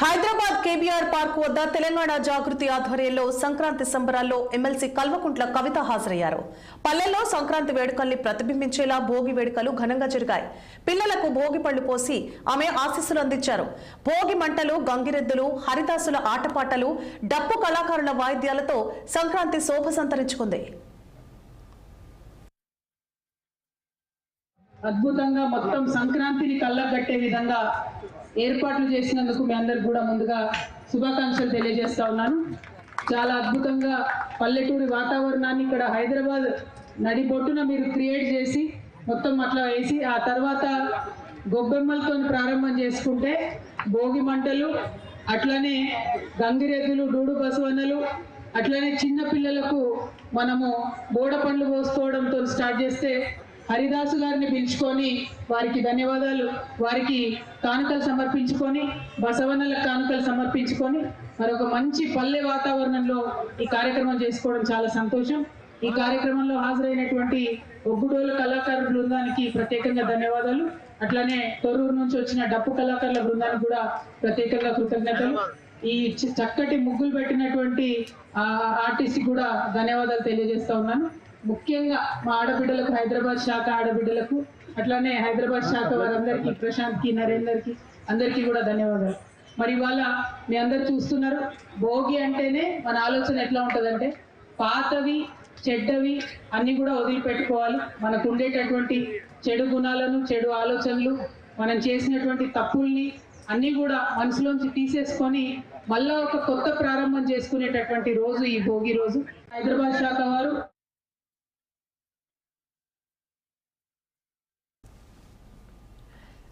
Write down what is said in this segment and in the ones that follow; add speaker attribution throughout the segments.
Speaker 1: Hyderabad KBR park వద్ద తెలంగాణ జాగృతి ఆధ్వర్యంలో సంక్రాంతి సంబరాల్లో ఎమ్మెల్సీ కల్వకుంట్ల కవిత హాజరయ్యారు. పల్లెల్లో సంక్రాంతి వేడుకల్ని ప్రతిబింబించేలా భోగి వేడుకలు ఘనంగా జరిగాయి. పిల్లలకు భోగి పళ్ళు పోసి ఆమె ఆశీస్సులు అందించారు. భోగి మంటలు గంగిరెద్దులు హరిదాసుల ఆటపాటలు డప్పు కళాకారుల వాయిద్యాలతో సంక్రాంతి శోభ సంతరించుకుంది.
Speaker 2: అద్భుతంగా మొత్తం సంక్రాంతిని కళ్ళగట్టే విధంగా ఏర్పాట్లు చేసినందుకు మీ అందరికి కూడా ముందుగా శుభాకాంక్షలు తెలియజేస్తా ఉన్నాను. చాలా అద్భుతంగా పల్లెటూరి వాతావరణాన్ని ఇక్కడ హైదరాబాద్ నడిబొట్టున మీరు క్రియేట్ చేసి మొత్తం అట్లా వేసి ఆ తర్వాత గొబ్బెమ్మలతో ప్రారంభం చేసుకుంటే భోగి మంటలు అట్లనే గంగిరెద్దులు డూడు బసవన్నలు అట్లనే చిన్న పిల్లలకు మనము బోడ పండ్లు పోసుకోవడంతో స్టార్ట్ చేస్తే హరిదాసు గారిని పిలుచుకొని వారికి ధన్యవాదాలు. వారికి కానుకలు సమర్పించుకొని బసవన్నలకు కానుకలు సమర్పించుకొని మరొక మంచి పల్లె వాతావరణంలో ఈ కార్యక్రమం చేసుకోవడం చాలా సంతోషం. ఈ కార్యక్రమంలో హాజరైనటువంటి ఒగ్గుడోలు కళాకారుల బృందానికి ప్రత్యేకంగా ధన్యవాదాలు. అట్లానే తొర్రూరు నుంచి వచ్చిన డప్పు కళాకారుల బృందానికి కూడా ప్రత్యేకంగా కృతజ్ఞతలు. ఈ చి- చక్కటి ముగ్గులు పెట్టినటువంటి ఆ ఆర్టిస్ట్ కూడా ధన్యవాదాలు తెలియజేస్తా ఉన్నాను. ముఖ్యంగా మా ఆడబిడ్డలకు హైదరాబాద్ శాఖ ఆడబిడ్డలకు అట్లానే హైదరాబాద్ శాఖ వారందరికీ ప్రశాంత్కి నరేందర్కి అందరికీ కూడా ధన్యవాదాలు. మరి ఇవాళ మీ అందరు చూస్తున్నారు భోగి అంటేనే మన ఆలోచన ఎట్లా ఉంటుందంటే పాతవి చెడ్డవి అన్నీ కూడా వదిలిపెట్టుకోవాలి. మనకు ఉండేటటువంటి చెడు గుణాలను చెడు ఆలోచనలు మనం చేసినటువంటి తప్పుల్ని అన్నీ కూడా మనసులోంచి తీసేసుకొని మళ్ళా ఒక కొత్త ప్రారంభం చేసుకునేటటువంటి రోజు ఈ భోగి రోజు. హైదరాబాద్ శాఖ వారు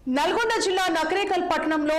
Speaker 1: నల్గొండ జిల్లా నకరేకల్ పట్టణంలో